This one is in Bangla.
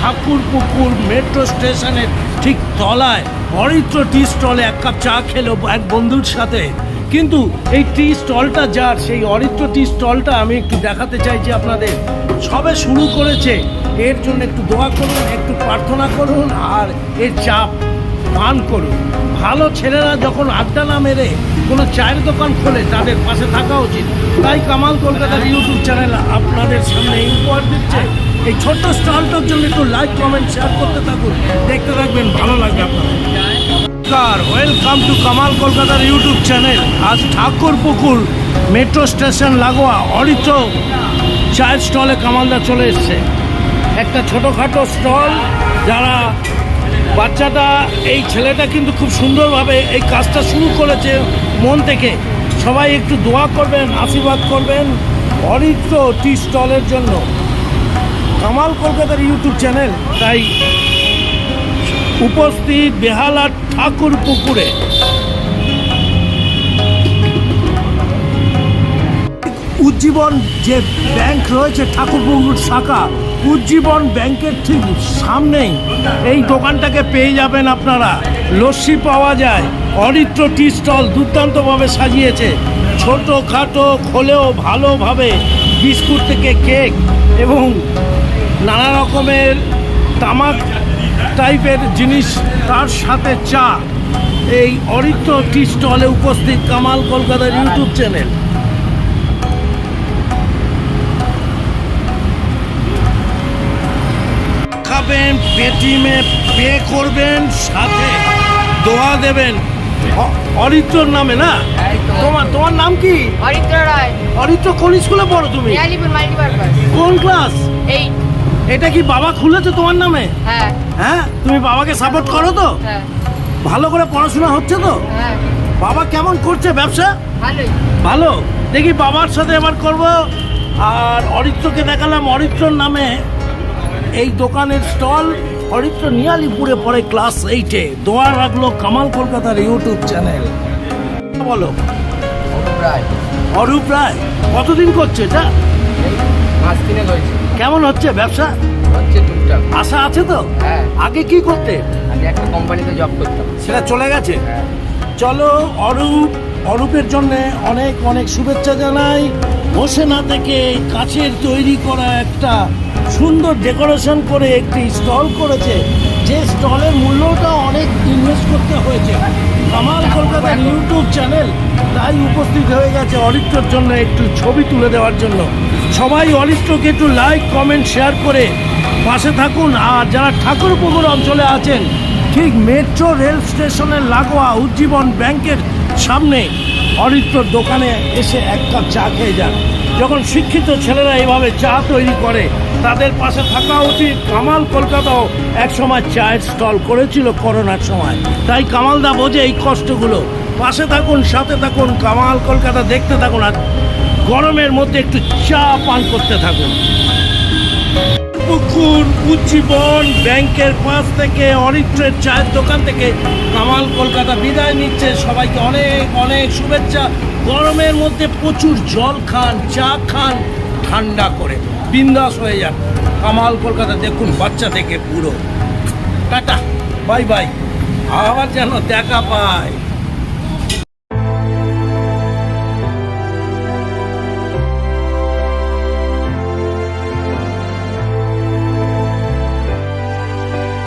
ঠাকুরপুকুর মেট্রো স্টেশনের ঠিক তলায় অরিত্র টি স্টলে এক কাপ চা খেলো এক বন্ধুর সাথে। কিন্তু এই টি স্টলটা যার, সেই অরিত্র টি স্টলটা আমি একটু দেখাতে চাইছি আপনাদের। সবে শুরু করেছে, এর জন্য একটু দোয়া করুন, একটু প্রার্থনা করুন আর এর চাপ পান করুন। ভালো ছেলেরা যখন আড্ডা না মেরে কোনো চায়ের দোকান খোলে, তাদের পাশে থাকা উচিত। তাই কামাল কলকাতার ইউটিউব চ্যানেল আপনাদের সামনে উপহার দিচ্ছে। এই ছোট্ট স্টলটার জন্য একটু লাইক কমেন্ট শেয়ার করতে থাকুন। দেখতে থাকবেন, ভালো লাগবে নমস্কার ওয়েলকাম টু কামাল কলকাতার ইউটিউব চ্যানেল আজ ঠাকুরপুকুর মেট্রো স্টেশন লাগোয়া, অরিত্র চায়ের স্টলে কামালদা চলে এসছে। একটা ছোটোখাটো স্টল যারা বাচ্চাটা, এই ছেলেটা কিন্তু খুব সুন্দরভাবে এই কাজটা শুরু করেছে মন থেকে। সবাই একটু দোয়া করবেন, আশীর্বাদ করবেন অরিত্র টি স্টলের জন্য। কামাল কলকাতার ইউটিউব চ্যানেল। তাই উপস্থিত বেহালা ঠাকুর পুকুরে। উজ্জীবন যে ব্যাংক রয়েছে ঠাকুরপুকুর শাখা, উজ্জীবন ব্যাংকের ঠিক সামনেই এই দোকানটাকে পেয়ে যাবেন আপনারা। লস্যি পাওয়া যায়, অরিত্র টি স্টল দুর্দান্তভাবে সাজিয়েছে। ছোটো খাটো খোলেও ভালোভাবে বিস্কুট থেকে কেক এবং নানা রকমের তামাক টাইপের জিনিস তার সাথে চা। এই অরিত্র টি স্টলে উপস্থিত কামাল কলকাতার ইউটিউব চ্যানেল। খাবেন পেটিমে পে করবেন সাথে দোয়া দেবেন। অরিত্রর নামে না? তোমার তোমার নাম কি? অরিত্র রায়। অরিত্র কোন স্কুলে পড়ো তুমি? কোন ক্লাস? এই এটা কি বাবা খুলেছে তোমার নামে? হ্যাঁ। হ্যাঁ? তুমি বাবাকে সাপোর্ট করো তো? হ্যাঁ। ভালো করে পড়াশোনা হচ্ছে তো? হ্যাঁ। বাবা কেমন করছে ব্যবসা? ভালোই। ভালো। দেখি বাবার সাথে এবার করব। আর অরিত্রকে দেখালাম। অরিত্রর নামে এই দোকানের স্টল। অরিত্র নিয়ালিপুরে পড়ে ক্লাস এইটে দোয়া রাখল কামাল কলকাতার ইউটিউব চ্যানেল। বলো। প্রায় অরূপ রায়। কতদিন করছে এটা? মাস তিনে হয়েছে। কেমন হচ্ছে ব্যবসা? হচ্ছে টুকটাক। আশা আছে তো? হ্যাঁ। আগে কি করতে? আমি একটা কোম্পানিতে জব করতাম। সেটা চলে গেছে? হ্যাঁ। চলো অরূপ অরূপের জন্য অনেক অনেক শুভেচ্ছা জানাই। বসে না থেকে কাছের তৈরি করা একটা সুন্দর ডেকোরেশন করে একটি স্টল করেছে। যে স্টলের মূল্যটা অনেক ইনভেস্ট করতে হয়েছে। আমার কলকাতার ইউটিউব চ্যানেল তাই উপস্থিত হয়ে গেছে অরিত্রর জন্য একটু ছবি তুলে দেওয়ার জন্য। সবাই অরিত্রকে একটু লাইক কমেন্ট শেয়ার করে পাশে থাকুন। আর যারা ঠাকুরপুকুর অঞ্চলে আছেন, ঠিক মেট্রো রেল স্টেশনের লাগোয়া উজ্জীবন ব্যাংকের সামনে অরিত্রর দোকানে এসে এক কাপ চা খেয়ে যান। যখন শিক্ষিত ছেলেরা এভাবে চা তৈরি করে, তাদের পাশে থাকা উচিত কামাল কলকাতাও এক সময় চায়ের স্টল করেছিল করোনার সময়। তাই কামালদা বোঝে এই কষ্টগুলো। পাশে থাকুন, সাথে থাকুন, কামাল কলকাতা দেখতে থাকুন আর গরমের মধ্যে একটু চা পান করতে থাকুন। পুকুর উজ্জীবন ব্যাংকের পাশ থেকে অরিত্রের চায়ের দোকান থেকে কামাল কলকাতা বিদায় নিচ্ছে। সবাইকে অনেক অনেক শুভেচ্ছা। গরমের মধ্যে প্রচুর জল খান, চা খান, ঠান্ডা করে। বিন্দাস হয়ে যান। কামাল কলকাতা দেখুন, বাচ্চা থেকে পুরো টাটা, বাই বাই। আবার যেন দেখা পায়।